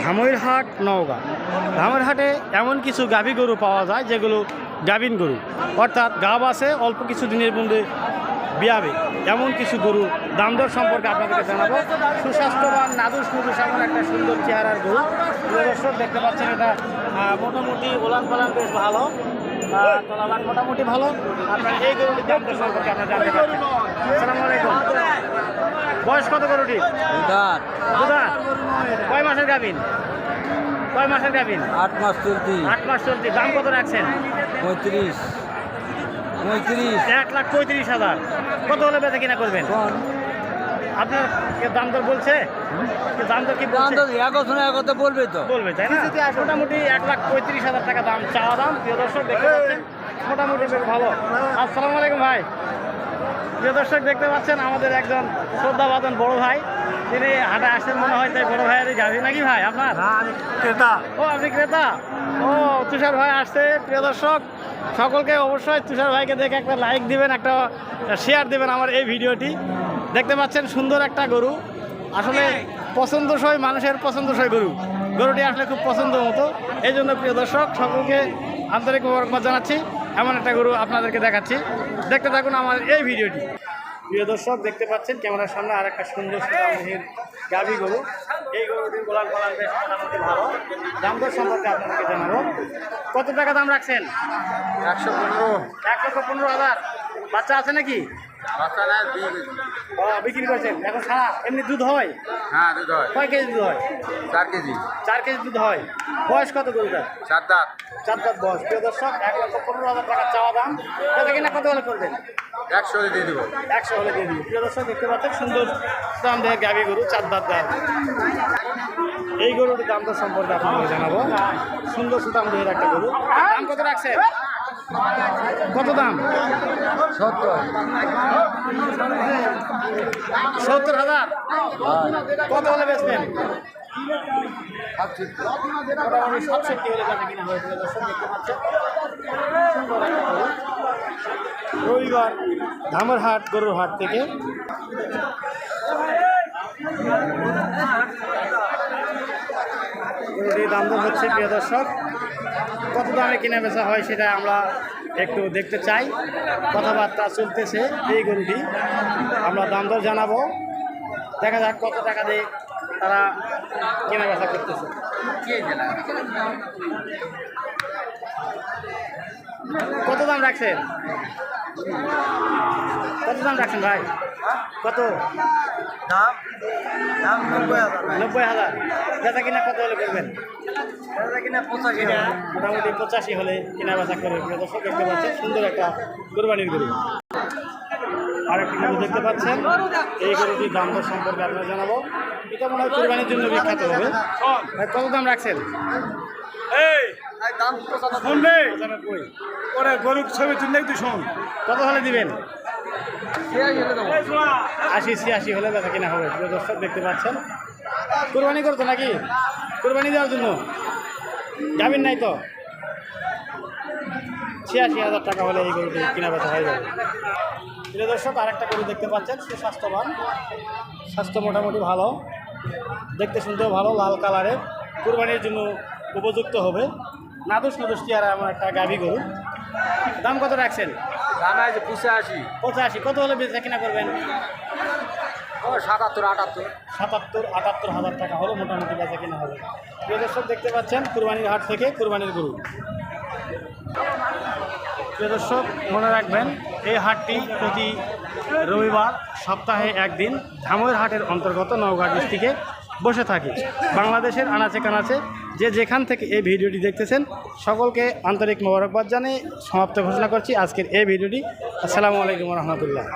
ধামইরহাট নওগাঁ। ধামইরহাটে এমন কিছু গাভী গরু পাওয়া যায়, যেগুলো গাভিন গরু। অর্থাৎ গাব আছে, অল্প কিছু দিনের মধ্যে বিয়াবে। এমন কিছু গরু দাম দর সম্পর্কে আপনাদেরকে জানাব। সুস্বাস্থ্যবান নাদুস নুদুস এমন একটা সুন্দর চেহারার গরু। দর্শক, দেখতে পাচ্ছেন এটা মোটামুটি ওলান পালান বেশ ভালো। মোটামুটি ভালো। আপনার এই গরুটির দাম দর সম্পর্কে আপনারা জানতে পারবেন। বয়স কত গরুটি দাঁত। দুধা কয় মাসের গাভিন? কয় মাসের গাভিন? আট মাস চলতি। আট মাস চলতি। দাম কত রাখছেন? পঁয়ত্রিশ। পঁয়ত্রিশ। এক লাখ পঁয়ত্রিশ হাজার। কত হলে বেচে কিনা করবেন? আপনার কে দাম দর বলছে? দাম দর কি দাম বলছে তো একশো না একতে বলবে তো। বলবে তাই না? মোটামুটি এক লাখ পঁয়ত্রিশ হাজার টাকা দাম চাওয়া দাম। প্রিয় দর্শক দেখতে পাচ্ছেন? মোটামুটি বেশ ভালো। আসসালামু আলাইকুম ভাই। প্রিয় দর্শক দেখতে পাচ্ছেন আমাদের একজন শ্রদ্ধাবাদন বড় ভাই। তিনি হাটে আসেন মনে হয় তাই বড় ভাইয়েরই গাড়ি নাকি ভাই আপনার? ক্রেতা। ও আপনি ক্রেতা? ও তুষার ভাই আসছে প্রিয় দর্শক। সকলকে অবশ্যই তুষার ভাইকে দেখে একটা লাইক দিবেন একটা শেয়ার দিবেন আমার এই ভিডিওটি। দেখতে পাচ্ছেন সুন্দর একটা গরু। আসলে পছন্দসই মানুষের পছন্দসই গরু। গরুটি আসলে খুব পছন্দ মতো। এই জন্য প্রিয় দর্শক সকলকে আন্তরিক মোবারকবাদ জানাচ্ছি। এমন একটা গরু আপনাদেরকে দেখাচ্ছি। দেখতে থাকুন আমার এই ভিডিওটি। প্রিয় দর্শক দেখতে পাচ্ছেন ক্যামেরার সামনে আর একটা সুন্দর সুন্দর গাভি গরু। এই গরুটির গোলাল গোলাল বেশ মোটামুটি ভালো। দাম দর সম্পর্কে আপনাদেরকে জানাব। কত টাকা দাম রাখছেন? একশো পনেরো। এক লক্ষ পনেরো হাজার। বাচ্চা আছে নাকি? ও, বিক্রি করছেন। এখন সারা এমনি দুধ হয়? হ্যাঁ দুধ হয়। কয় কেজি দুধ হয়? চার কেজি। চার কেজি দুধ হয়। বয়স কত গরুটার? চার দাঁত। চার দাঁত বয়স। প্রিয় দর্শক এক লক্ষ পনেরো হাজার টাকা চাওয়া দাম। কত কিনা কত হলে করবেন? একশো হলে দিয়ে দেবো। একশো হলে দিয়ে দিই প্রিয় দর্শক দেখতে পাচ্ছেন সুন্দর দাম দেয় গাভী গরু চার দাঁত দেয়। এই গরুটির দাম দর সম্পর্কে আপনাকে জানাব। সুন্দর সুতাম দেহের একটা গরু। দাম কত রাখছেন? কত দাম? সত্তর। সত্তর হাজার? কত হলে বেচবেন? সাতষট্টি। হলে কিনা হয়েছিল। রবিবার ধামরহাট গরুর হাট থেকে দাম দর হচ্ছে প্রিয় দর্শক। কত দামে কিনে বেচা হয় সেটা আমরা একটু দেখতে চাই। কথাবার্তা চলতেছে এই গরুটি। আমরা দাম দর জানাব। দেখা যাক কত টাকা দিয়ে তারা কেনা বেচা করতেছে। কত দাম রাখছেন? কত দাম রাখছেন ভাই? কত? দাম? দাম নব্বই হাজার। নব্বই হাজার। বেচা কিনা কত হলে করবেন? কিনা পঁচাশি মোটামুটি পঁচাশি হলে কেনা বেচা করে। দর্শক দেখতে পাচ্ছেন সুন্দর একটা কোরবানির গরু। আর একটি গরু দেখতে পাচ্ছেন। এই গরুটির দাম দর সম্পর্কে আপনারা জানাব। এটা মনে হয় কোরবানির জন্য বিখ্যাত হবে ভাই, কত দাম রাখছেন? এই দাম পঁচানব্বই। ওরে গরুর ছবি তুললে একটু শোন। কত হলে দিবেন? আশি, ছিয়াশি হলে বেচা কিনা হবে। দর্শক, দেখতে পাচ্ছেন। কোরবানি করতো নাকি? কোরবানি দেওয়ার জন্য। যাবেন নাই তো? ছিয়াশি হাজার টাকা হলে এই গরুটি কিনা বেচা হয়ে যাবে। প্রিয় দর্শক, আরেকটা গরু দেখতে পাচ্ছেন সুস্বাস্থ্যবান স্বাস্থ্য মোটামুটি ভালো। দেখতে শুনতেও ভালো, লাল কালারের কোরবানির জন্য উপযুক্ত হবে। নাদুস নাদুস চেহারা এমন একটা গাভী গরু। দাম কত রাখছেন? দাম আছে পঁচাশি। পঁচাশি। কত হলে বেচা কিনা করবেন? সাতাত্তর আটাত্তর। সাতাত্তর আটাত্তর হাজার টাকা হলে মোটামুটি বেচা কিনা হবে। প্রিয় দর্শক দেখতে পাচ্ছেন কুরবানির হাট থেকে কুরবানির গরু। প্রিয় দর্শক মনে রাখবেন এই হাটটি প্রতি রবিবার সপ্তাহে একদিন ধামইর হাটের অন্তর্গত নওগাঁ ডিস্ট্রিক্টে বসে থাকি। বাংলাদেশের আনাচে কানাচে যে যেখান থেকে এই ভিডিওটি দেখতেছেন, সকলকে আন্তরিক মোবারকবাদ জানিয়ে সমাপ্ত ঘোষণা করছি আজকের এই ভিডিওটি। আসসালামু আলাইকুম রহমতুল্লাহ।